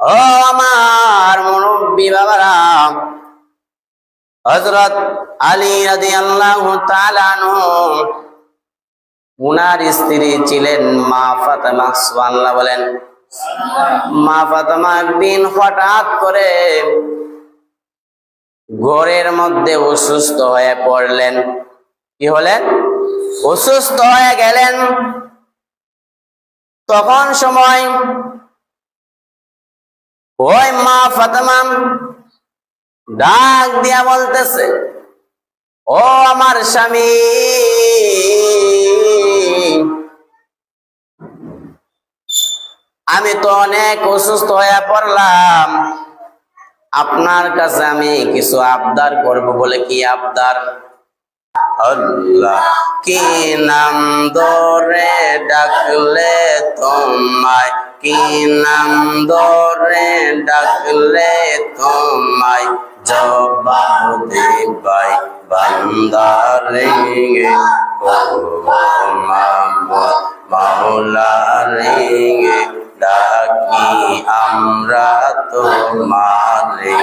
ও আমার মুরব্বী বাবারা হজরত আলী রাজি আল্লাহ উনার স্ত্রী ছিলেন মা ফাতেমা বলেন। মা ফাতেমা একদিন হঠাৎ করে ঘরের মধ্যে অসুস্থ হয়ে পড়লেন। কি হলেন? অসুস্থ হয়ে গেলেন। তখন সময় ওই মা ফাতেমা ডাক দিয়া বলতেছে, ও আমার স্বামী, আমি তো অনেক অসুস্থ হয়ে পড়লাম, আপনার কাছে আমি কিছু আবদার করব বলে কি আবদার? আল্লাহ, কি নাম ধরে ডাকলে তোমায় কি নাম ধরে ডাকলে তোমায় জবাব দিবাই বান্দারে। ও মাওলা রে ডাকি আমরা তোমারে।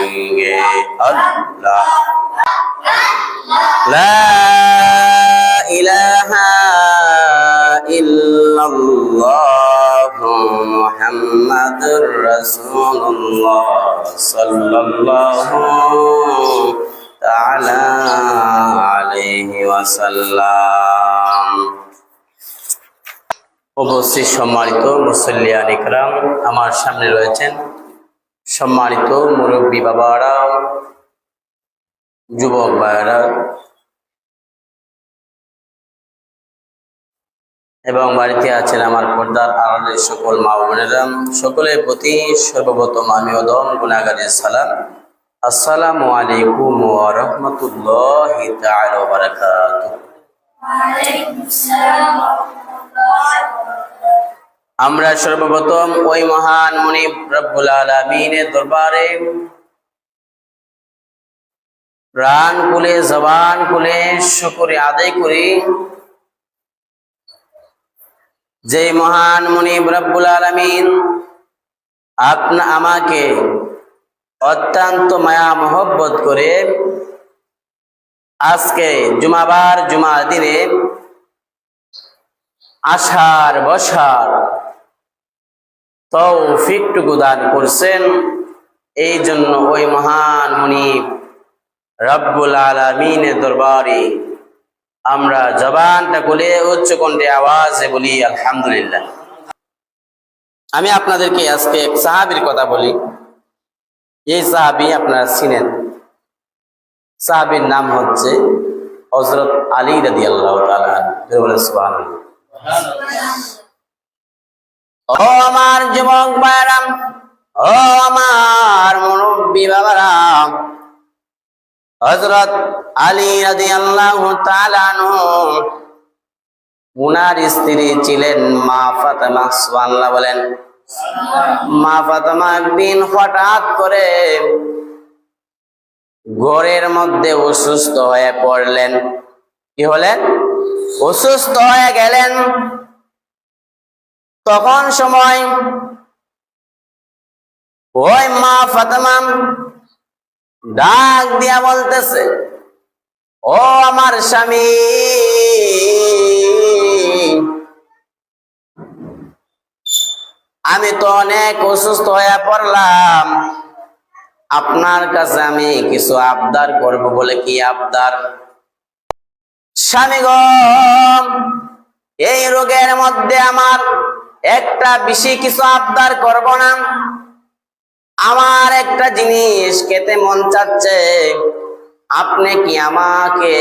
আল্লাহ। لا محمد رسول الله صلى الله تعالى عليه وسلم অবশ্যই সম্মানিত মুসল্লিয়ান ইকরাম আমার সামনে রয়েছেন সম্মানিত মুরব্বী বাবারা যুবক ভাইয়েরা এবং বাড়িতে আছেন আমার পর্দার আড়ালের সকল মা বোনেরা। সকলের প্রতি সর্বপ্রথম আমি অদম গুণাগারি সালাম। আসসালামু আলাইকুম রাহমাতুল্লাহি আমরা সর্বপ্রথম ওই মহান মুনিব রব্বুল আলামিনের দরবারে প্রাণ কুলে জবান কুলে শুকরে আদায় করি। যে মহান মুনিব রব্বুল আলমিন, আপনা, আমাকে অত্যন্ত মায়া মহব্বত করে আজকে জুমাবার জুমার দিনে আষাঢ় বসার তৌফিকটুকু দান করছেন, এই জন্য ওই মহান মুনিব রব্বুল আলমিনের দরবারে আমরা জবানটা খুলে উচ্চ কণ্ঠে আওয়াজে বলি, আলহামদুলিল্লাহ। আমি আপনাদেরকে আজকে এক সাহাবির কথা বলি। এই সাহাবি আপনারা চিনেন। সাহাবির নাম হচ্ছে হজরত আলী রাদি আল্লাহ ও আমার যুবক বায়রাম ও আমার মুরব্বী বাবারাম হজরত আলী রাজি আল্লাহ উনার স্ত্রী ছিলেন মা ফাতেমা বলেন। মা ফাতেমা একদিন হঠাৎ করে ঘরের মধ্যে অসুস্থ হয়ে পড়লেন। কি হলেন? অসুস্থ হয়ে গেলেন। তখন সময় ওই মা ফাতেমা ডাক দিয়া বলতেছে, ও আমার স্বামী, আমি তো অনেক অসুস্থ হয়ে পড়লাম। আপনার কাছে আমি কিছু আবদার করব বলে কি আবদার? স্বামী এই রোগের মধ্যে আমার একটা বেশি কিছু আবদার করব না। আমার একটা জিনিস খেতে মন চাচ্ছে। আপনি কি আমাকে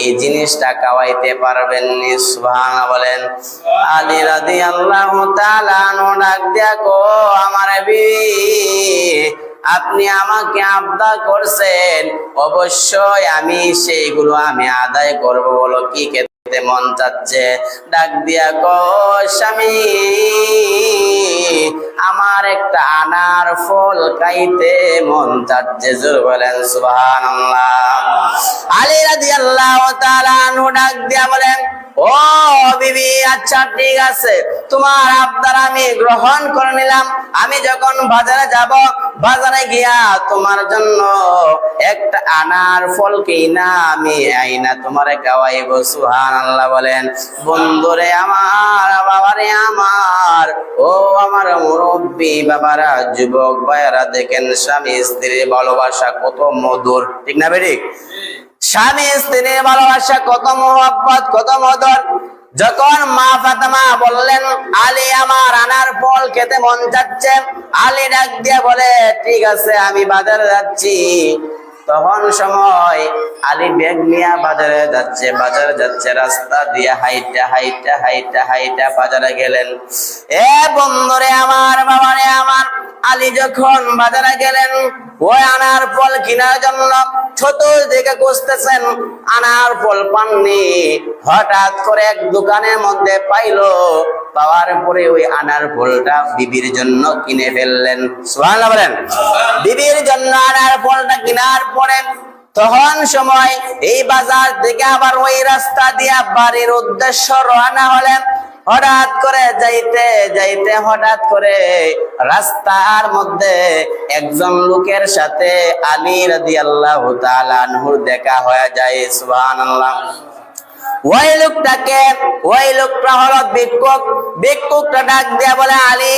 এই জিনিসটা খাওয়াইতে পারবেন সুবহান বলেন। আলী রাদি আল্লাহ ডাক দেখো আমার আপনি আমাকে আবদা করছেন। অবশ্যই আমি সেইগুলো আমি আদায় করব বলো কি খেতে মন চাচ্ছে? ডাক দিয়া কো, স্বামী। আমার একটা আনার ফল খাইতে মন চাচ্ছে, জোর বলেন বিবি আচ্ছা আমি যখন বাজারে যাব, বাজারে গিয়া তোমার জন্য একটা আনার ফল কিনা, আমি আইনা তোমারে খাওয়াইব সুহান আল্লাহ বলেন। বন্ধুরে আমার, বাবারে আমার, ও আমার মুরব্বী বাবারা, যুবক ভাইয়ারা দেখেন, স্বামী স্ত্রীর ভালোবাসা কত মধুর। ঠিক না বেরিক স্বামী স্ত্রীর ভালোবাসা কত মোহাব্বত, কত মধুর। যখন মা ফাতেমা বললেন, আলী আমার আনার ফল খেতে মন যাচ্ছে আলী ডাক দিয়ে বলে, ঠিক আছে, আমি বাজারে যাচ্ছি। তখন সময় আলী ব্যাগ নিয়ে বাজারে যাচ্ছে বাজারে যাচ্ছে রাস্তা দিয়ে হাইটা হাইটা হাইটা হাইটা বাজারে গেলেন। এ বন্ধরে আমার বাবারে আমার আলী যখন বাজারে গেলেন ওই আনার ফল কেনার জন্য চতুর্দিকে খুঁজতেছেন আনার ফল পাননি। হঠাৎ করে এক দোকানের মধ্যে পাইলো পাওয়ার পরে ওই আনার ফলটা বিবির জন্য কিনে ফেললেন। সুবহানাল্লাহ বলেন। বিবির জন্য আনার ফলটা কেনার পরে তখন সময় এই বাজার থেকে আবার ওই রাস্তা দিয়া বাড়ির উদ্দেশ্য রওনা হলেন। হঠাৎ করে যাইতে যাইতে হঠাৎ করে রাস্তার মধ্যে একজন লোকের সাথে আলী রাদিয়াল্লাহু তাআলা আনহুর দেখা হয়ে যায়, সুবহানাল্লাহ। ওই লোকটাকে, ওই লোকটা হলো ভিক্ষুক। ভিক্ষুকটা ডাক দিয়া বলে, আলী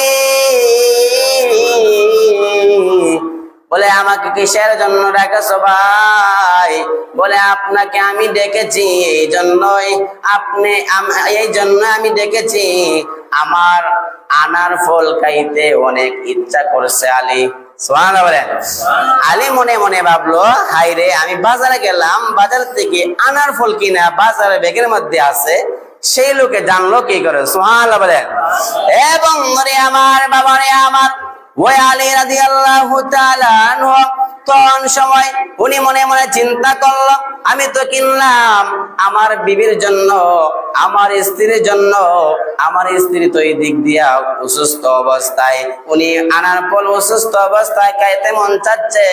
আমাকে কিসের জন্য ডাকেছো ভাই? বলে আপনাকে আমি ডেকেছি এই জন্যই। আপনি এই জন্য আমি ডেকেছি। আমার আনার ফল খাইতে অনেক ইচ্ছা করছে আলী। আলী মনে মনে ভাবলো হাই রে আমি বাজারে গেলাম বাজার থেকে আনার ফল কিনা বাজারে ব্যাগের মধ্যে আছে। সেই লোকে জানলো কি করে? সোহান বলেন। এবং আমার বাবারে আমার ওই আলী রাদিয়াল্লাহু তাআলা তখন সময় উনি মনে মনে চিন্তা করল, আমি তো কিনলাম আমার বিবির জন্য, আমার স্ত্রীর জন্য, আমার স্ত্রী তো এই দিক দিয়া অসুস্থ অবস্থায়। উনি আনার পর অসুস্থ অবস্থায় খাইতে মন চাচ্ছে,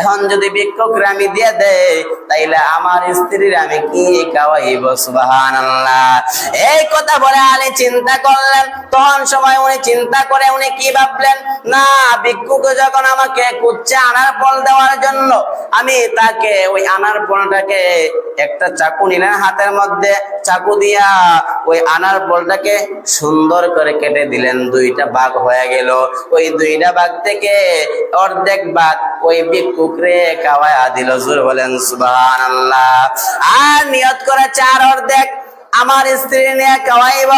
এখন যদি ভিক্ষুকরা আমি দিয়ে দেয় তাইলে আমার স্ত্রীর আমি কি খাওয়াইব? সুবহানাল্লাহ। এই কথা বলে আলী চিন্তা করলেন। তখন সময় উনি চিন্তা করে উনি কি ভাবলেন, না, ভিক্ষুক যখন আমাকে কুচ্ছে আনার ফল দেওয়ার জন্য আমি তাকে ওই আনার ফলটাকে একটা চাকু নিলেন হাতের মধ্যে, চাকু দিয়া ওই আনার ফলটাকে সুন্দর করে কেটে দিলেন, দুইটা বাঘ হয়ে গেল। ওই দুইটা ভাগ থেকে অর্ধেক বাঘ ওই ভিক্ষুকরে খাওয়ায়া দিল, জোর বলেন, সুবহানাল্লাহ। আর নিয়ত করে চার অর্ধেক আমার স্ত্রী নিয়ে খাওয়াইব।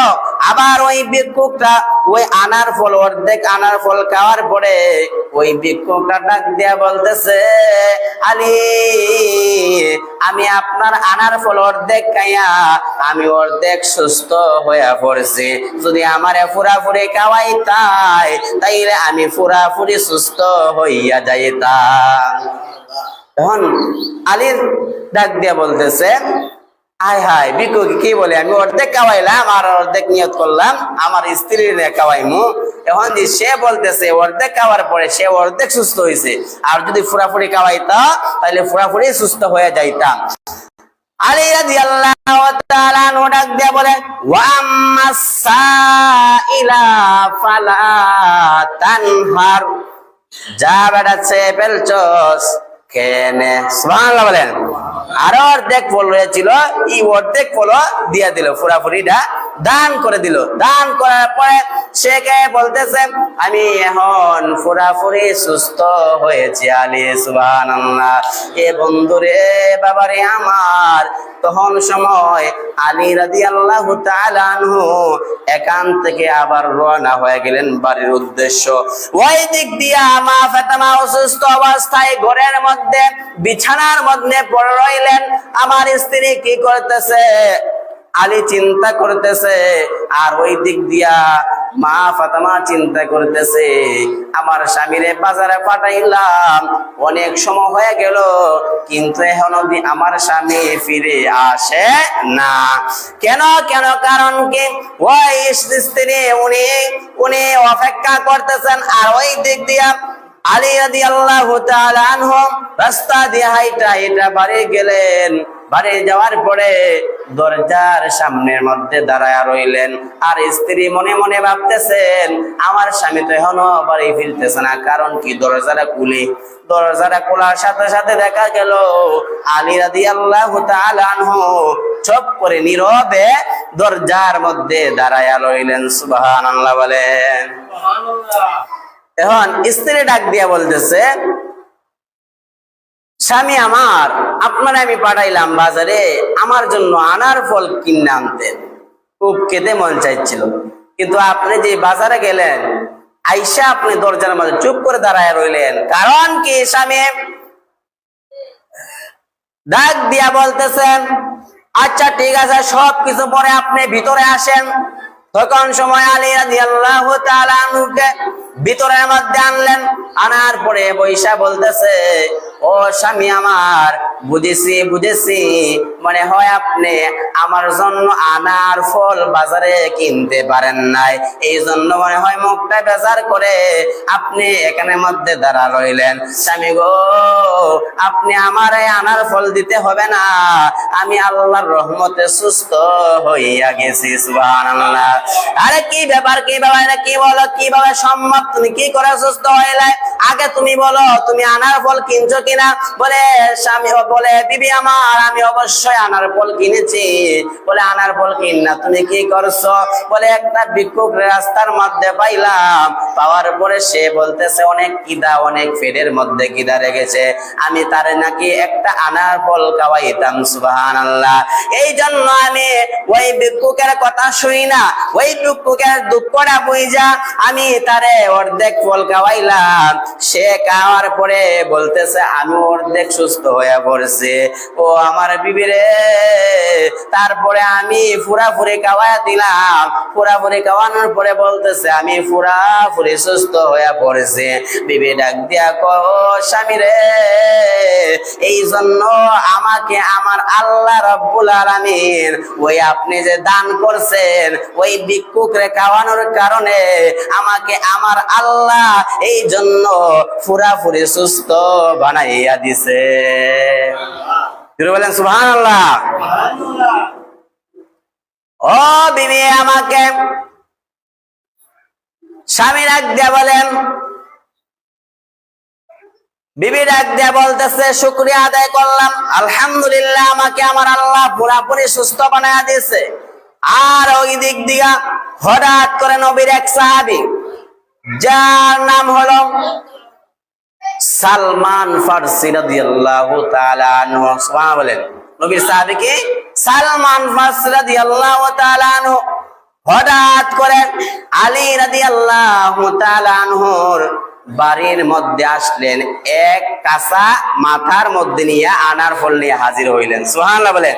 আবার ওই ভিক্ষুকটা ওই আনার ফল, অর্ধেক আনার ফল খাওয়ার পরে ওই ভিক্ষুকটা ডাক দিয়া বলতেছে, আলি, আমি আপনার আনার ফল অর্ধেক খাইয়া, আমি অর্ধেক সুস্থ হইয়া পড়ছি। যদি আমারে ফুরাফুরি খাওয়াই তাই তাইলে আমি ফুরাফুরি সুস্থ হইয়া যাইতাম। তখন আলীর ডাক দিয়া বলতেছে হাই হাই বিকু কি বলে? আমি অর্ধেক খাওয়াইলাম আর অর্ধেক নিয়ত করলাম। আমার স্ত্রীর খাওয়াইমু। এখন যে সে বলতেছে, অর্ধেক খাওয়ার পরে সে অর্ধেক সুস্থ হয়েছে আর যদি ফুরাফুরি খাওয়াইতা তাহলে ফুরাফুরি সুস্থ হয়ে যাইতাম। ডাক বলে ফালা তানহার। যা বেলচস কেনে সুবহানাল্লাহ বলেন। আরও অর্ধেক ফল রয়েছিল এই অর্ধেক ফল দিয়া দিল পুরাপুরিটা দান করে দিল। দান করার পরে সে কে বলতেছে, আমি এখন পুরাপুরি সুস্থ হয়েছি আলী, সুবহানাল্লাহ। এ বন্ধুরে, বাবারে আমার, তখন সময় আলী তাআলা আনহু একান থেকে আবার রওনা হয়ে গেলেন বাড়ির উদ্দেশ্য। ওই দিক দিয়া মা ফাতেমা অসুস্থ অবস্থায় ঘরের মধ্যে, বিছানার মধ্যে পড়ে রইলেন। আমার স্ত্রী কি করতেছে? আলী চিন্তা করতেছে, আর ওই দিক দিয়া মা ফাতেমা চিন্তা করতেছে। আমার স্বামীরে বাজারে পাঠাইলাম, অনেক সময় হয়ে গেল, কিন্তু এখন অব্দি আমার স্বামী ফিরে আসে না। কেন কেন? কারণ কি? ওই স্ত্রী, উনি উনি অপেক্ষা করতেছেন, আর ওই দিক দিয়া আলী তাআলা আনহু রাস্তা দিয়ে হাইটা হাইটা বাড়ি গেলেন। বাড়ি যাওয়ার পরে দরজার সামনের মধ্যে দাঁড়ায় রইলেন। আর স্ত্রী মনে মনে ভাবতেছেন আমার স্বামী তো এখনও বাড়ি ফিরতেছে না। কারণ কি? দরজাটা খুলে। দরজাটা খোলার সাথে সাথে দেখা গেল আলী রাদি আল্লাহ আনহু চপ করে নীরবে দরজার মধ্যে দাঁড়ায় রইলেন। সুবাহান আল্লাহ বলেন এখন স্ত্রী ডাক দিয়া বলতেছে স্বামী আমার, আপনারা আমি পাঠাইলাম বাজারে, আমার জন্য আনার ফল কিনে আনতেন খুব খেতে মন চাইছিল। কিন্তু আপনি যে বাজারে গেলেন, আইসা আপনি দরজার মাঝে চুপ করে দাঁড়ায় রইলেন। কারণ কি স্বামী? ডাক দিয়া বলতেছেন আচ্ছা ঠিক আছে সব কিছু পরে আপনি ভিতরে আসেন। তখন সময় আলী তাআলা আনহুকে ভিতরের মধ্যে আনলেন। আনার পরে বৈশা বলতেছে, ও স্বামী আমার, বুঝেছি বুঝেছি। মনে হয় আপনি আমার জন্য আনার ফল বাজারে কিনতে পারেন নাই। এই জন্য মনে হয় মুখটা বেজার করে আপনি এখানে মধ্যে দাঁড়া রইলেন। স্বামী গো, আপনি আমার এই আনার ফল দিতে হবে না। আমি আল্লাহর রহমতে সুস্থ হইয়া গেছি, সুবহানাল্লাহ। আরে কি ব্যাপার কি ব্যাপার কি বলো, কীভাবে সম্ভব? তুমি কি করে সুস্থ হইলে আগে তুমি বলো, তুমি আনার ফল কিনছো কিনা? বলে, স্বামী বলে, বিবি আমার, আমি অবশ্যই আনার ফল কিনেছি। বলে, আনার ফল কিন না, তুমি কি করছ? বলে, একটা ভিক্ষুক রাস্তার মধ্যে পাইলাম। পাওয়ার পরে সে বলতেছে, অনেক কিদা, অনেক ফেডের মধ্যে কিদা রেখেছে। আমি তারে নাকি একটা আনার ফল খাওয়াইতাম আল্লাহ এই জন্য আমি ওই ভিক্ষুকের কথা শুই না। ওই ভিক্ষুকের দুঃখটা বুঝা আমি তারে অর্ধেক ফল খাওয়াইলাম। সে খাওয়ার পরে বলতেছে, আমি অর্ধেক সুস্থ হয়ে পড়ছি। ও আমার বিবিরে তারপরে আমি ফুরাফুরি দিলাম। খাওয়ানোর পরে বলতেছে, আমি সুস্থ হয়ে পড়েছি। বিবি ডাক দিয়া কো স্বামী রে, এই জন্য আমাকে আমার আল্লাহ রব্বুল আলামিন, ওই আপনি যে দান করছেন, ওই ভিক্ষুকরে খাওয়ানোর কারণে আমাকে আমার আল্লাহ এই জন্য ফুরাফুরি সুস্থ বানাইয়া দিছে। বলেন সুবহান আল্লাহ ও বিবি, আমাকে স্বামী ডাক দিয়া বলেন, বিবি ডাক দিয়া বলতেছে, শুক্রিয়া আদায় করলাম। আলহামদুলিল্লাহ, আমাকে আমার আল্লাহ পুরাপুরি সুস্থ বানায় দিয়েছে। আর ওই দিক দিয়া হঠাৎ করে নবীর এক সাহাবি, যার নাম হলো সালমান ফারসি বলেন, নবীর সাহাবী কি? সালমান ফারসি হঠাৎ করে আলী তাআলা আনহুর বাড়ির মধ্যে আসলেন, এক কাঁচা মাথার মধ্যে নিয়ে আনার ফল নিয়ে হাজির হইলেন। সুবহানাল্লাহ বলেন।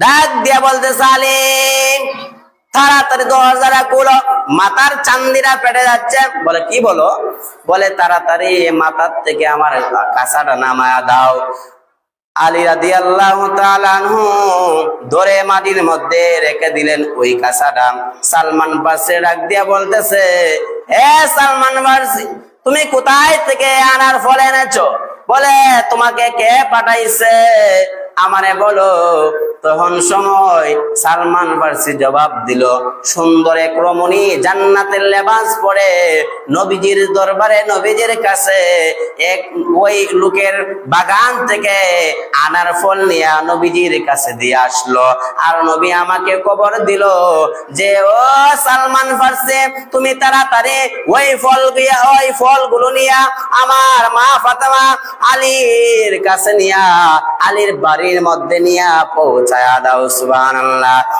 ডাক দিয়া বলতে, সালিম, তাড়াতাড়ি দরজাটা খুলো। মাথার চান্দিরা পেটে যাচ্ছে। বলে, কি বলো? বলে, তাড়াতাড়ি মাথার থেকে আমার কাঁচাটা নামায়া দাও। আলী রাদি আল্লাহ ধরে মাটির মধ্যে রেখে দিলেন ওই কাঁচাটা সালমান পাশে ডাক দিয়া বলতেছে হে সালমান পার্সি, তুমি কোথায় থেকে আনার ফলে এনেছো? বলে, তোমাকে কে পাঠাইছে? আমারে বলো। তখন সময় সালমান ফার্সি জবাব দিল, সুন্দর এক রমণী জান্নাতের লেবাস পরে নবীজির দরবারে, নবীজির কাছে এক ওই লোকের বাগান থেকে আনার ফল নিয়ে নবীজির কাছে দিয়ে আসলো। আর নবী আমাকে কবর দিল যে, ও সালমান ফার্সি, তুমি তাড়াতাড়ি ওই ফল গিয়া, ওই ফলগুলো নিয়া আমার মা ফাতেমা আলীর কাছে নিয়া, আলীর বাড়ির মধ্যে নিয়া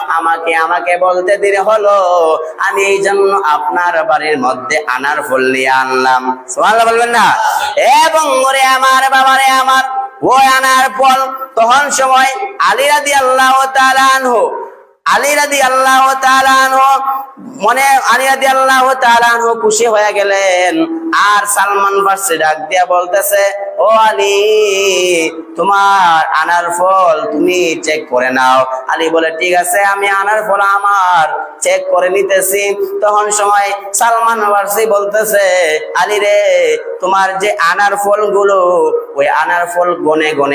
আমাকে আমাকে বলতে দিলে হলো। আমি এই জন্য আপনার বাড়ির মধ্যে আনার ফুল নিয়ে আনলাম। সুবহানাল্লাহ বলবেন না? এবং ওরে আমার, বাবারে আমার ওই আনার ফল। তখন সময় আলিরাদি আল্লাহ তাআলা আলী রাদি আল্লাহ মনে আলী রাদি আল্লাহ খুশি হয়ে গেলেন। আর সালমান ফার্সি ডাক দিয়া বলতেছে, ও আলী, তোমার আনার ফল তুমি চেক করে নাও। আলী বলে, ঠিক আছে, আমি আনার ফল আমার চেক করে নিতেছি। তখন সময় সালমান ফার্সি বলতেছে, আলী রে, তোমার যে আনার ফলগুলো, ওই আনার ফল গনে গনে